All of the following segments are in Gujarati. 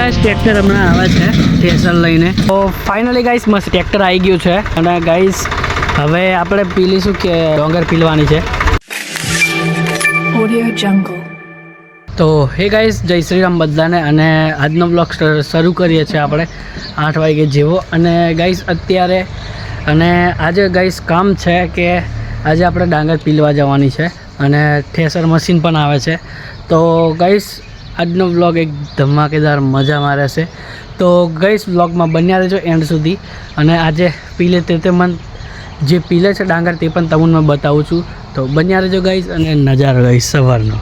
ગાઈસ ટ્રેક્ટર હમણાં આવે છે થ્રેસર લઈને. તો ફાઇનલી ગાઈસ મસ્ત ટ્રેક્ટર આવી ગયું છે. અને ગાઈસ હવે આપણે પીલીશું કે ડોંગર પીલવાની છે. તો હે ગાઈસ જય શ્રી રામ બધાને. અને આજનો બ્લોગ શરૂ કરીએ છીએ આપણે આઠ વાગે જેવો. અને ગાઈસ અત્યારે અને આજે ગાઈસ કામ છે કે આજે આપણે ડાંગર પીલવા જવાની છે. અને થ્રેસર મશીન પણ આવે છે. તો ગાઈસ આજનો બ્લોગ એક ધમાકેદાર મજામાં રહેશે. તો ગઈશ બ્લોગમાં બન્યા રહેજો એન્ડ સુધી. અને આજે પીલે તે તે મન જે પીલે છે ડાંગર તે પણ તમને બતાવું છું. તો બન્યા રહેજો ગઈશ અને નજારો ગઈશ સવારનો.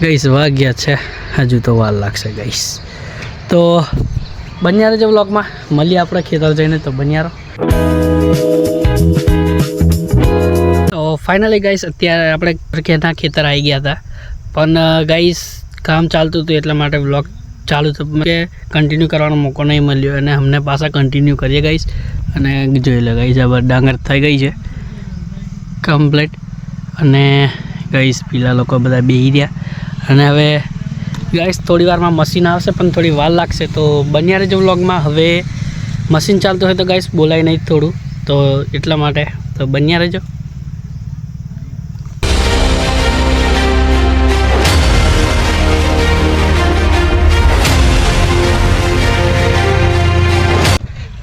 ગઈસ વાગ્યા છે. હજુ તો વાર લાગશે ગઈશ તો બન્યા રહેજો બ્લોગમાં મળીએ આપણે ખેતર જઈને. તો બન્યારો તો ફાઇનલી ગાઈસ અત્યારે આપણે ખેતના ખેતર આવી ગયા હતા. પણ ગાઈસ કામ ચાલતું હતું એટલા માટે બ્લોગ ચાલુ થયું. કે કન્ટિન્યુ કરવાનો મોકો નહીં મળ્યો અને અમને પાછા કન્ટિન્યુ કરીએ ગઈશ અને જોઈ લે ગાઈસ, આ ડાંગર થઈ ગઈ છે. કમ્પ્લેટ અને ગઈશ પેલા લોકો બધા બેહી રહ્યા. અને હવે ગાઈસ, થોડી વારમાં મશીન આવશે, પણ થોડી વાર લાગશે. તો બન્યા રહેજો વ્લોગમાં હવે મશીન ચાલતું હોય તો ગાઈસ બોલાય નહીં થોડું. તો એટલા માટે તો બન્યા રહેજો.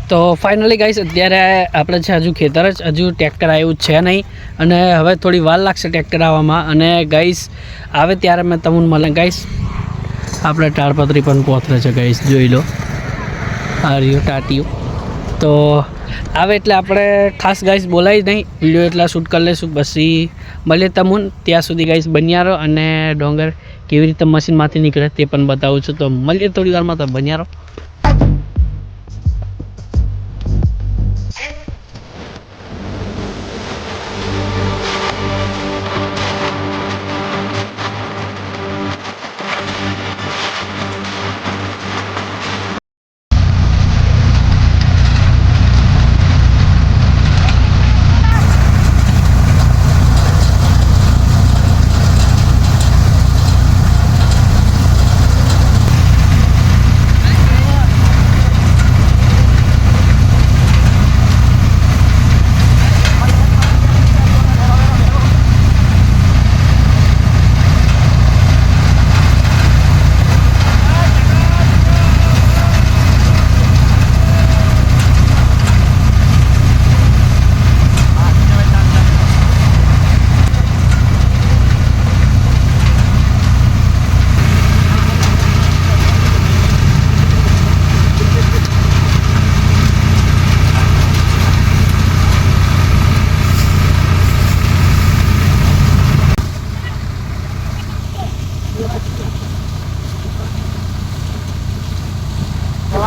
તો ફાઇનલી ગાઈસ અત્યારે આપણે છે હજુ ખેતર જ, હજુ ટ્રેક્ટર આવ્યું છે નહીં. અને હવે થોડી વાર લાગશે ટ્રેક્ટર આવવામાં. અને ગાઈશ આવે ત્યારે મેં તમને મળે. ગાઈશ આપણે ટાળપત્રી પણ પહોંચે છે ગાઈશ જોઈ લો. આ રહ્યું ટાટીયું. તો આવે એટલે આપણે ખાસ ગાઈસ બોલાવી નહીં. વીડિયો એટલા શૂટ કરી લઈશું પછી મળીએ તમુન. ત્યાં સુધી ગાઈશ બન્યા રહો અને ડોંગર કેવી રીતે મશીનમાંથી નીકળે તે પણ બતાવું છું. તો મળીએ થોડી વારમાં તો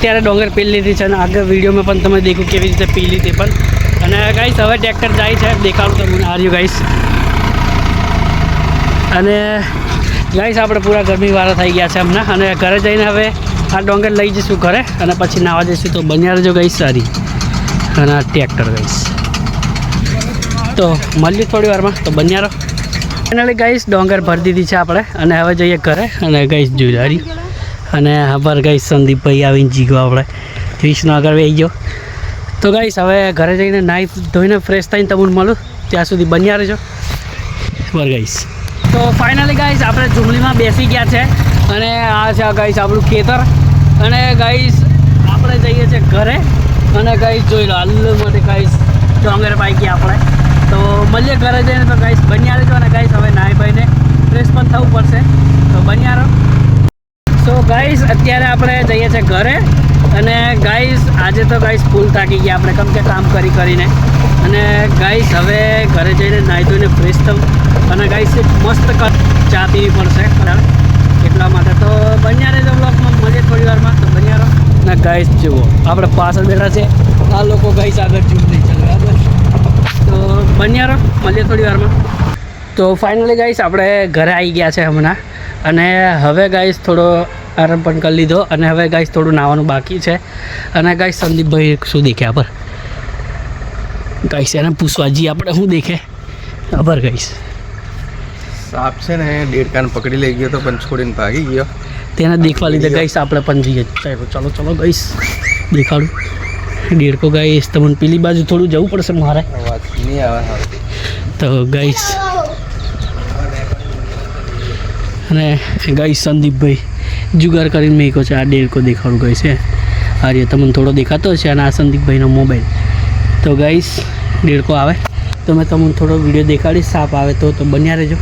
અત્યારે ડોંગર પીલ લીધી છે અને આગળ વિડીયોમાં પણ તમે દેખો કેવી રીતે પી લીધી પણ. અને ગાઈસ હવે ટ્રેક્ટર જાય છે, દેખાડું તમને હાર્યું ગાઈસ અને ગાઈસ આપણે પૂરા ગરમીવાળા થઈ ગયા છે હમણાં. અને ઘરે જઈને હવે આ ડોંગર લઈ જઈશું ઘરે અને પછી નાવા જઈશું. તો બન્યા રહેજો ગઈશ સારી અને આ ટ્રેક્ટર ગઈશ તો મળીએ થોડી વારમાં. તો બન્યા રહો. ફાઇનલી ગઈશ ડોંગર ભરી દીધી છે આપણે. અને હવે જઈએ ઘરે. અને ગઈશ જોઈ હારી અને આભાર ગઈ સંદીપભાઈ આવીને જીગો આપણે. ત્રીસનો આગળ વહી ગયો. તો ગાઈસ, હવે ઘરે જઈને નાહી ધોઈને ફ્રેશ થઈને તમને મળું. ત્યાં સુધી બન્યા રહેજો. બર ગઈશ તો ફાઇનલી ગાઈશ આપણે જુમલીમાં બેસી ગયા છે. અને આ છે ગાઈશ આપણું ખેતર. અને ગાઈસ, આપણે જઈએ છીએ ઘરે. અને ગાઈશ જોઈ લો, હાલ માટે ગાઈસ ડોંગર પાકી આપણે. તો મળીએ ઘરે જઈને તો ગાઈશ બન્યા રહેજો. અને ગાઈસ, હવે નાહી ભાઈને ફ્રેશ પણ થવું પડશે. તો બન્યા રહો. સો ગાઈસ અત્યારે આપણે જઈએ છીએ ઘરે. અને ગાઈસ આજે તો ગાઈસ ફૂલ થાકી ગયા. આપણે કેમ કે કામ કરી કરીને. અને ગાઈસ હવે ઘરે જઈને નાહી ધોઈને ફ્રેશ થવું. અને ગાઈસ એક મસ્ત ચા પીવી પડશે. બરાબર? એટલા માટે તો બન્યા રહેજો બ્લોગમાં મળીએ થોડી વારમાં. તો બન્યા રહો. ના ગાઈસ જુઓ, આપણે પાછળ બેઠા છે આ લોકો ગાઈસ આગળ જુઓ નહીં ચાલે, બરાબર? તો બન્યા રહો. મળીએ થોડી વારમાં. તો ફાઇનલી ગાઈસ આપણે ઘરે આવી ગયા છે હમણાં. અને હવે ગાઈસ થોડો આરામ પણ કરી લીધો અને હવે ગાઈસ થોડું નાવાનું બાકી છે. અને ગાઈસ સંદીપભાઈ શું દેખે પર? ગાઈસ એને પૂછવા જી આપણે શું દેખે? ખબર ગાઈસ સાપ છે ને દેડકાને પકડી લઈ ગયો તો પણ છોડીને ભાગી ગયો. તેને દેખવા લીધે ગાઈસ આપણે પણ જઈએ. ચાલો ચલો ચલો ગાઈસ દેખાડું. દેડકો ગાઈસ તમને પેલી બાજુ થોડું જવું પડશે મારે. નહીં આવે તો ગાઈસ અને ગાઈસ સંદીપભાઈ. જુગાર કરીને મેકો છે, આ દેડકો દેખાડું ગઈ છે આ રીતે તમને થોડો દેખાતો હશે અને આ સંદીપભાઈનો મોબાઈલ તો ગાઈશ દેડકો આવે. તો મેં તમને થોડો વીડિયો દેખાડીશ, સાપ આવે તો તો બન્યા રહેજો.